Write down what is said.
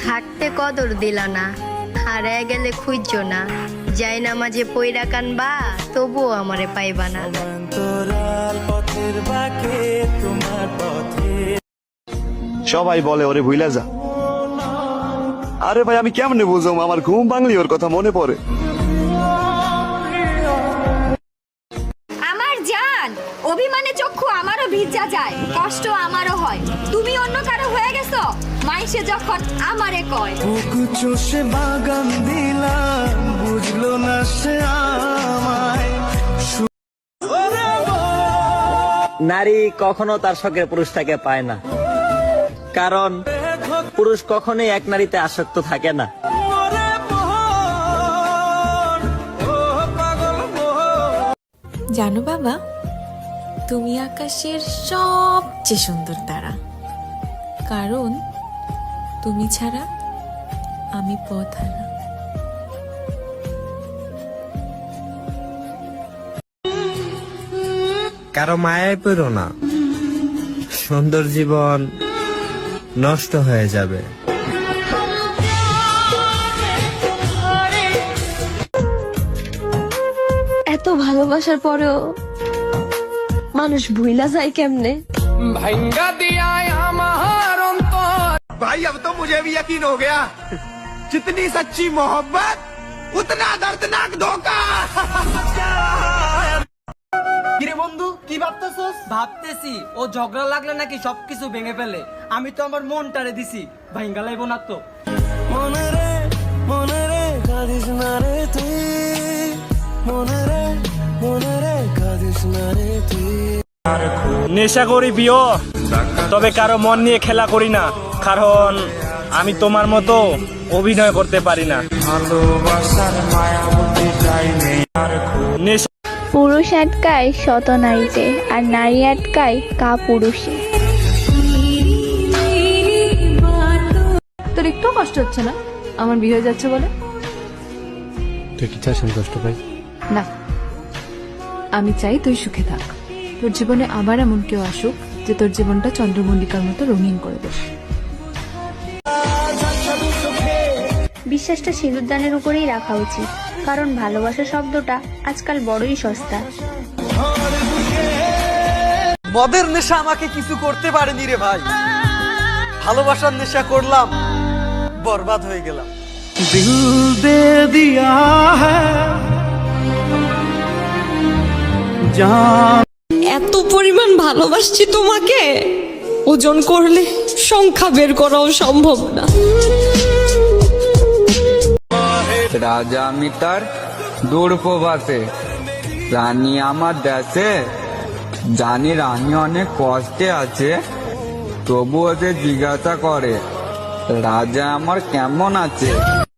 থাকতে কদর দিল না হারায় গেলে খুঁজছ না। যাই না মাঝে পইরা কানবা তবুও আমারে পাইবা না। অন্তরাল পথের বাঁকে তোমার পথে। সবাই বলে ওরে ভুইলা যা। আরে ভাই আমি কেমনে বুঝলাম আমার ঘুম ভাঙলি ওর কথা মনে পড়ে। আমার জান অভিমানে চক্ষু আমারও ভিজা যায় কষ্ট আমারও হয়। তুমি অন্য কারও হয়ে গেছো? মাইসে যখন আমারে কয় বুকু চষে বাগান দিলাম বুঝলো না সে আমায়। নারী কখনো তার শখের পুরুষটাকে পায় না। কারণ পুরুষ কখনোই এক নারীতে আসক্ত থাকে না। জানো বাবা তুমি আকাশের সবচেয়ে সুন্দর তারা। কারণ তুমি ছাড়া আমি পথ হারা। কারও মায়ায় পেরো না। সুন্দর জীবন নষ্ট হয়ে যাবে। এত ভালোবাসার পরেও মানুষ ভুইলা যায় কেমনে? भाई अब तो मुझे भी यकीन हो गया जितनी सच्ची मोहब्बत उतना दर्दनाक धोखा কিরে বন্ধু কি ভাবতেছস ভাবতেছি ও ঝগড়া লাগলে নাকি সবকিছু ভেঙে ফেলে আমি তো আমার মনটারে দিছি ভাইঙ্গা লাইব না তো মনে রে মনে রে কাঁদিস না রে তুই মনে রে মনে রে কাঁদিস না রে তুই নেশা করি বিয় তবে কারো মন নিয়ে খেলা করি না কারণ আমি তোমার মতো অভিনয় করতে পারি না। পুরুষ আটকায় শত নারীতে আর নারী আটকায় কা পুরুষে। তোর একটু কষ্ট হচ্ছে না? আমার বিয়ে হয়ে যাচ্ছে বলে? তুই কি চাস আমি কষ্ট পাই? না। আমি চাই তুই সুখে থাক। তোর জীবনে আবার এমন কেউ আসুক যে তোর জীবনটা চন্দ্রমল্লিকার মতো রঙিন করে দেবে। বিশ্বাসটা সিঁদুরদানের উপরেই রাখা উচিত কারণ ভালোবাসা শব্দটা আজকাল বড়ই সস্তা। মদের নেশা আমাকে কিছু করতে পারেনি রে ভাই। ভালোবাসার নেশা করলাম বরবাদ হয়ে গেলাম। এত পরিমাণ ভালোবাসছি তোমাকে। ওজন করলে সংখ্যা বের করাও সম্ভব না। রাজা আমি তার দুর্পবাসে রানী আমার দেশে, জানি রানী অনেক কষ্টে আছে তবু ওদের জিজ্ঞাসা করে, রাজা আমার কেমন আছে?